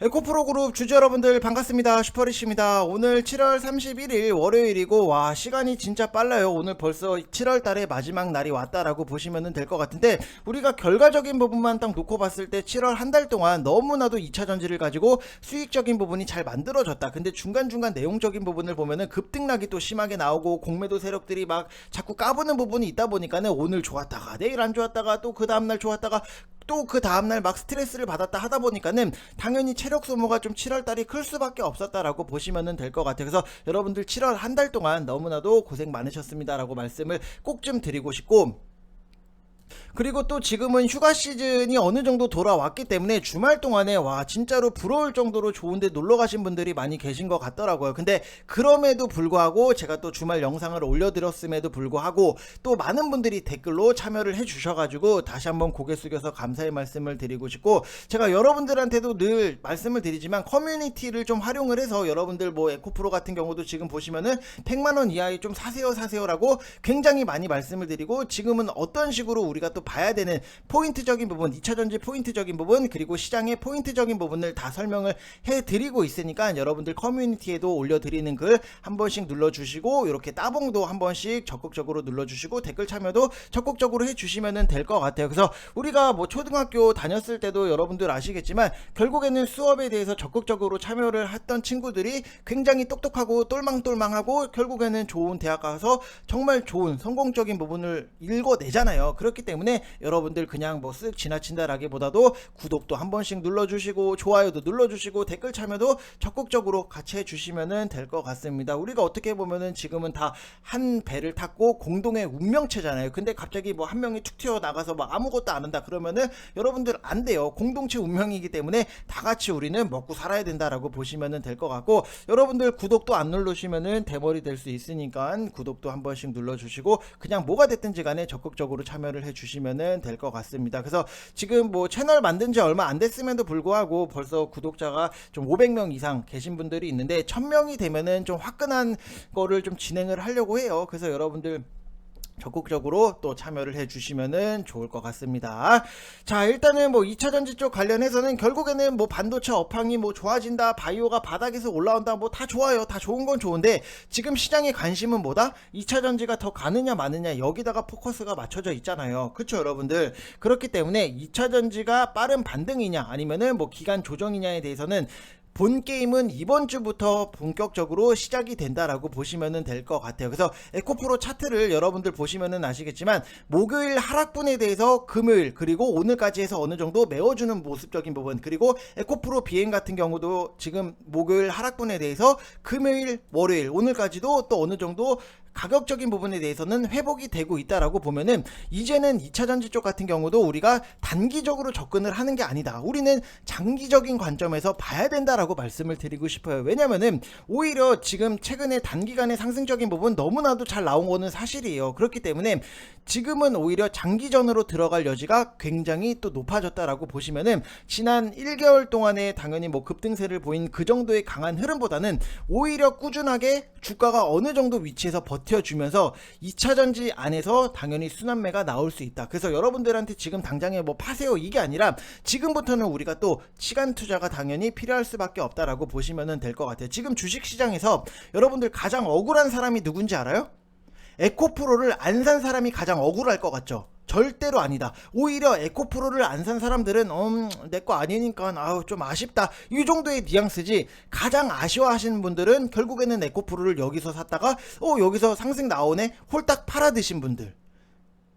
에코프로 그룹 주주 여러분들 반갑습니다. 슈퍼리시입니다. 오늘 7월 31일 월요일이고 와 시간이 진짜 빨라요. 오늘 벌써 7월 달의 마지막 날이 왔다라고 보시면 될 것 같은데 우리가 결과적인 부분만 딱 놓고 봤을 때 7월 한 달 동안 너무나도 2차 전지를 가지고 수익적인 부분이 잘 만들어졌다. 근데 중간중간 내용적인 부분을 보면은 급등락이 또 심하게 나오고 공매도 세력들이 막 자꾸 까부는 부분이 있다 보니까는 오늘 좋았다가 내일 안 좋았다가 또 그 다음날 좋았다가 또 그 다음날 막 스트레스를 받았다 하다 보니까는 당연히 체력 소모가 좀 7월 달이 클 수밖에 없었다라고 보시면 될 것 같아요. 그래서 여러분들 7월 한 달 동안 너무나도 고생 많으셨습니다라고 말씀을 꼭 좀 드리고 싶고 그리고 또 지금은 휴가 시즌이 어느 정도 돌아왔기 때문에 주말 동안에 와 진짜로 부러울 정도로 좋은데 놀러 가신 분들이 많이 계신 것 같더라고요. 근데 그럼에도 불구하고 제가 또 주말 영상을 올려드렸음에도 불구하고 또 많은 분들이 댓글로 참여를 해주셔가지고 다시 한번 고개 숙여서 감사의 말씀을 드리고 싶고 제가 여러분들한테도 늘 말씀을 드리지만 커뮤니티를 좀 활용을 해서 여러분들 뭐 에코프로 같은 경우도 지금 보시면은 100만 원 이하에 좀 사세요 사세요라고 굉장히 많이 말씀을 드리고 지금은 어떤 식으로 우리 가 또 봐야 되는 포인트적인 부분 2차 전지 포인트적인 부분 그리고 시장의 포인트적인 부분을 다 설명을 해드리고 있으니까 여러분들 커뮤니티에도 올려드리는 글 한 번씩 눌러주시고 이렇게 따봉도 한 번씩 적극적으로 눌러주시고 댓글 참여도 적극적으로 해주시면 될 것 같아요. 그래서 우리가 뭐 초등학교 다녔을 때도 여러분들 아시겠지만 결국에는 수업에 대해서 적극적으로 참여를 했던 친구들이 굉장히 똑똑하고 똘망똘망하고 결국에는 좋은 대학 가서 정말 좋은 성공적인 부분을 읽어내잖아요. 그렇기 때문에 여러분들 그냥 뭐 쓱 지나친다라기보다도 구독도 한 번씩 눌러주시고 좋아요도 눌러주시고 댓글 참여도 적극적으로 같이 해주시면 될 것 같습니다. 우리가 어떻게 보면은 지금은 다 한 배를 탔고 공동의 운명체잖아요. 근데 갑자기 뭐 한 명이 툭 튀어 나가서 막 아무것도 안 한다 그러면은 여러분들 안 돼요. 공동체 운명이기 때문에 다 같이 우리는 먹고 살아야 된다라고 보시면 될 것 같고 여러분들 구독도 안 누르시면은 대머리 될 수 있으니까 구독도 한 번씩 눌러주시고 그냥 뭐가 됐든지 간에 적극적으로 참여를 해주시 면 될 것 같습니다. 그래서 지금 뭐 채널 만든 지 얼마 안 됐음에도 불구하고 벌써 구독자가 좀 500명 이상 계신 분들이 있는데 1000명이 되면은 좀 화끈한 거를 좀 진행을 하려고 해요. 그래서 여러분들 적극적으로 또 참여를 해주시면은 좋을 것 같습니다. 자, 일단은 뭐 2차 전지 쪽 관련해서는 결국에는 뭐 반도체 업황이 뭐 좋아진다, 바이오가 바닥에서 올라온다, 뭐 다 좋아요. 다 좋은 건 좋은데 지금 시장의 관심은 뭐다? 2차 전지가 더 가느냐 마느냐 여기다가 포커스가 맞춰져 있잖아요. 그쵸, 여러분들? 그렇기 때문에 2차 전지가 빠른 반등이냐 아니면은 뭐 기간 조정이냐에 대해서는 본 게임은 이번 주부터 본격적으로 시작이 된다라고 보시면 될 것 같아요. 그래서 에코프로 차트를 여러분들 보시면 아시겠지만 목요일 하락분에 대해서 금요일 그리고 오늘까지 해서 어느 정도 메워주는 모습적인 부분 그리고 에코프로 비행 같은 경우도 지금 목요일 하락분에 대해서 금요일 월요일 오늘까지도 또 어느 정도 가격적인 부분에 대해서는 회복이 되고 있다라고 보면은 이제는 2차 전지 쪽 같은 경우도 우리가 단기적으로 접근을 하는 게 아니다. 우리는 장기적인 관점에서 봐야 된다라고 말씀을 드리고 싶어요. 왜냐면은 오히려 지금 최근에 단기간의 상승적인 부분 너무나도 잘 나온 거는 사실이에요. 그렇기 때문에 지금은 오히려 장기전으로 들어갈 여지가 굉장히 또 높아졌다라고 보시면은 지난 1개월 동안에 당연히 뭐 급등세를 보인 그 정도의 강한 흐름보다는 오히려 꾸준하게 주가가 어느 정도 위치에서 버텨주면서 2차 전지 안에서 당연히 순환매가 나올 수 있다. 그래서 여러분들한테 지금 당장에 뭐 파세요 이게 아니라 지금부터는 우리가 또 시간 투자가 당연히 필요할 수밖에 없다라고 보시면 될 것 같아요. 지금 주식 시장에서 여러분들 가장 억울한 사람이 누군지 알아요? 에코프로를 안 산 사람이 가장 억울할 것 같죠? 절대로 아니다. 오히려 에코프로를 안 산 사람들은 음, 내 거 아니니까 아우 좀 아쉽다. 이 정도의 뉘앙스지. 가장 아쉬워하시는 분들은 결국에는 에코프로를 여기서 샀다가 어 여기서 상승 나오네. 홀딱 팔아 드신 분들.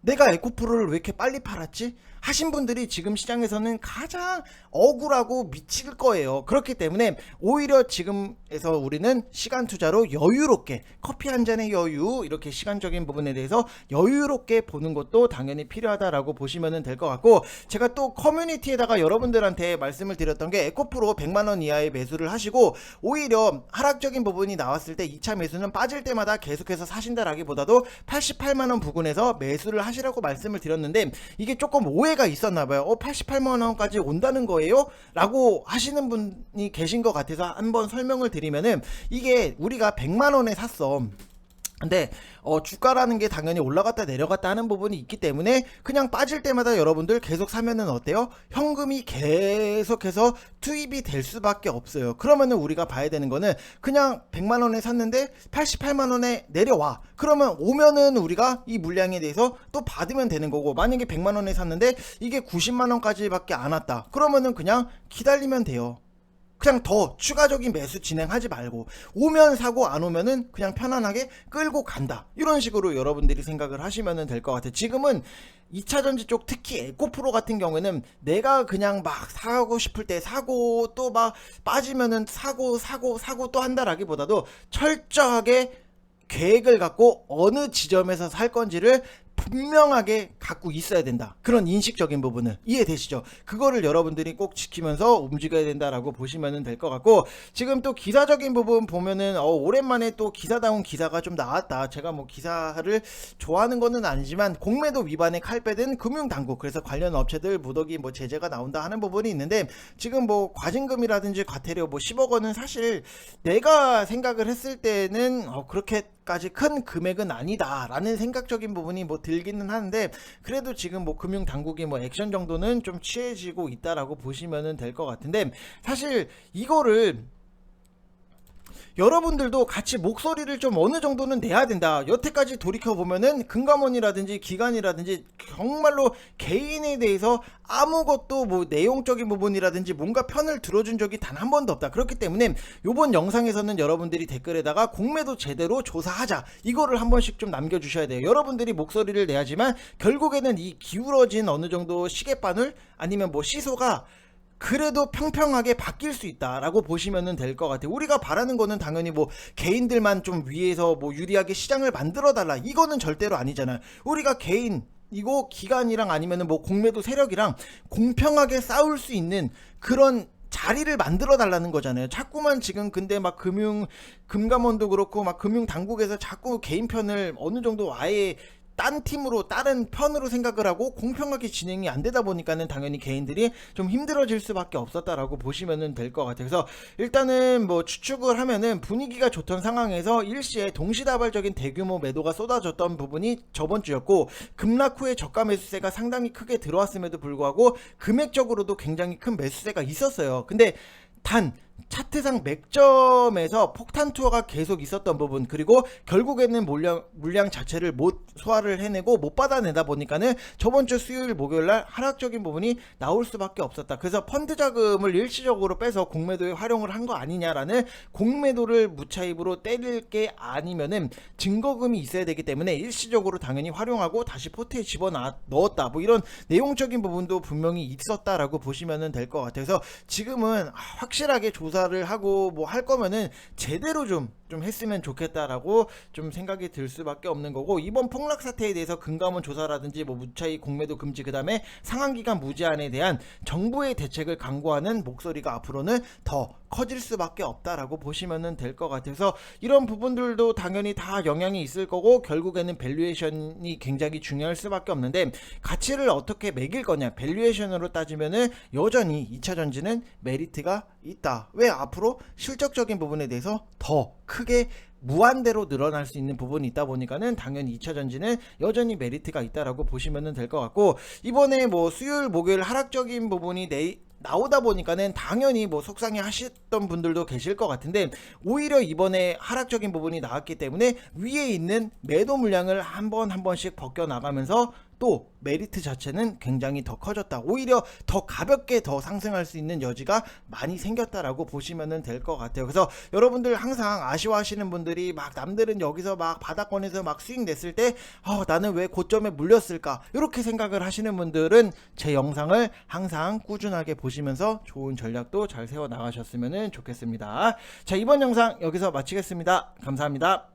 내가 에코프로를 왜 이렇게 빨리 팔았지? 하신 분들이 지금 시장에서는 가장 억울하고 미칠 거예요. 그렇기 때문에 오히려 지금에서 우리는 시간 투자로 여유롭게 커피 한 잔의 여유 이렇게 시간적인 부분에 대해서 여유롭게 보는 것도 당연히 필요하다라고 보시면 될 것 같고 제가 또 커뮤니티에다가 여러분들한테 말씀을 드렸던 게 에코프로 100만 원 이하의 매수를 하시고 오히려 하락적인 부분이 나왔을 때 2차 매수는 빠질 때마다 계속해서 사신다라기보다도 88만 원 부근에서 매수를 하 시라고 말씀을 드렸는데 이게 조금 오해 오해가 있었나 봐요. 어, 88만 원까지 온다는 거예요? 라고 하시는 분이 계신 것 같아서 한번 설명을 드리면은 이게 우리가 100만 원에 샀어. 근데 어, 주가라는 게 당연히 올라갔다 내려갔다 하는 부분이 있기 때문에 그냥 빠질 때마다 여러분들 계속 사면은 어때요? 현금이 계속해서 투입이 될 수밖에 없어요. 그러면은 우리가 봐야 되는 거는 그냥 100만 원에 샀는데 88만 원에 내려와. 그러면 오면은 우리가 이 물량에 대해서 또 받으면 되는 거고 만약에 100만 원에 샀는데 이게 90만 원까지밖에 안 왔다. 그러면은 그냥 기다리면 돼요. 그냥 더 추가적인 매수 진행하지 말고 오면 사고 안 오면은 그냥 편안하게 끌고 간다. 이런 식으로 여러분들이 생각을 하시면 될 것 같아요. 지금은 2차 전지 쪽 특히 에코프로 같은 경우에는 내가 그냥 막 사고 싶을 때 사고 또 막 빠지면은 사고 사고 사고 또 한다라기보다도 철저하게 계획을 갖고 어느 지점에서 살 건지를 분명하게 갖고 있어야 된다. 그런 인식적인 부분을 이해되시죠? 그거를 여러분들이 꼭 지키면서 움직여야 된다라고 보시면 될 것 같고 지금 또 기사적인 부분 보면은 어, 오랜만에 또 기사다운 기사가 좀 나왔다. 제가 뭐 기사를 좋아하는 거는 아니지만 공매도 위반에 칼 빼든 금융당국 그래서 관련 업체들 무더기 뭐 제재가 나온다 하는 부분이 있는데 지금 뭐 과징금이라든지 과태료 뭐 10억 원은 사실 내가 생각을 했을 때는 어, 그렇게 까지 큰 금액은 아니다라는 생각적인 부분이 뭐 들기는 하는데 그래도 지금 뭐 금융 당국이 뭐 액션 정도는 좀 취해지고 있다라고 보시면은 될 것 같은데 사실 이거를 여러분들도 같이 목소리를 좀 어느 정도는 내야 된다. 여태까지 돌이켜 보면은 금감원이라든지 기관이라든지 정말로 개인에 대해서 아무것도 뭐 내용적인 부분이라든지 뭔가 편을 들어준 적이 단 한 번도 없다. 그렇기 때문에 요번 영상에서는 여러분들이 댓글에다가 공매도 제대로 조사하자. 이거를 한 번씩 좀 남겨 주셔야 돼요. 여러분들이 목소리를 내야지만 결국에는 이 기울어진 어느 정도 시계바늘 아니면 뭐 시소가 그래도 평평하게 바뀔 수 있다라고 보시면 될 것 같아요. 우리가 바라는 거는 당연히 뭐 개인들만 좀 위에서 뭐 유리하게 시장을 만들어 달라. 이거는 절대로 아니잖아요. 우리가 개인 이거 기관이랑 아니면은 뭐 공매도 세력이랑 공평하게 싸울 수 있는 그런 자리를 만들어 달라는 거잖아요. 자꾸만 지금 근데 막 금융 금감원도 그렇고 막 금융 당국에서 자꾸 개인 편을 어느 정도 아예 딴 팀으로 다른 편으로 생각을 하고 공평하게 진행이 안 되다 보니까는 당연히 개인들이 좀 힘들어질 수밖에 없었다라고 보시면 될것 같아요. 그래서 일단은 뭐 추측을 하면은 분위기가 좋던 상황에서 일시에 동시다발적인 대규모 매도가 쏟아졌던 부분이 저번 주였고 급락 후에 저가 매수세가 상당히 크게 들어왔음에도 불구하고 금액적으로도 굉장히 큰 매수세가 있었어요. 근데 단 차트상 맥점에서 폭탄 투어가 계속 있었던 부분 그리고 결국에는 물량 물량 자체를 못 소화를 해내고 못 받아내다 보니까는 저번 주 수요일 목요일 날 하락적인 부분이 나올 수밖에 없었다. 그래서 펀드 자금을 일시적으로 빼서 공매도에 활용을 한 거 아니냐라는 공매도를 무차입으로 때릴 게 아니면은 증거금이 있어야 되기 때문에 일시적으로 당연히 활용하고 다시 포트에 집어 넣었다. 뭐 이런 내용적인 부분도 분명히 있었다라고 보시면 될 것 같아요. 그래서 지금은 확실하게 조 사를 하고 뭐 할 거면은 제대로 좀좀 했으면 좋겠다라고 좀 생각이 들 수밖에 없는 거고 이번 폭락 사태에 대해서 금감원 조사라든지 뭐 무차익 공매도 금지 그다음에 상한 기간 무제한에 대한 정부의 대책을 강구하는 목소리가 앞으로는 더 커질 수밖에 없다라고 보시면 될 것 같아서 이런 부분들도 당연히 다 영향이 있을 거고 결국에는 밸류에이션이 굉장히 중요할 수밖에 없는데 가치를 어떻게 매길 거냐 밸류에이션으로 따지면은 여전히 2차 전지는 메리트가 있다. 왜 앞으로 실적적인 부분에 대해서 더 크게 무한대로 늘어날 수 있는 부분이 있다 보니까는 당연히 2차 전지는 여전히 메리트가 있다라고 보시면 될 것 같고 이번에 뭐 수요일 목요일 하락적인 부분이 내 나오다 보니까는 당연히 뭐 속상해 하셨던 분들도 계실 것 같은데 오히려 이번에 하락적인 부분이 나왔기 때문에 위에 있는 매도 물량을 한 번 한 번씩 벗겨 나가면서 또 메리트 자체는 굉장히 더 커졌다. 오히려 더 가볍게 더 상승할 수 있는 여지가 많이 생겼다라고 보시면 될 것 같아요. 그래서 여러분들 항상 아쉬워하시는 분들이 막 남들은 여기서 막 바닥권에서 막 수익 냈을 때 어, 나는 왜 고점에 물렸을까? 이렇게 생각을 하시는 분들은 제 영상을 항상 꾸준하게 보시면서 좋은 전략도 잘 세워 나가셨으면 좋겠습니다. 자, 이번 영상 여기서 마치겠습니다. 감사합니다.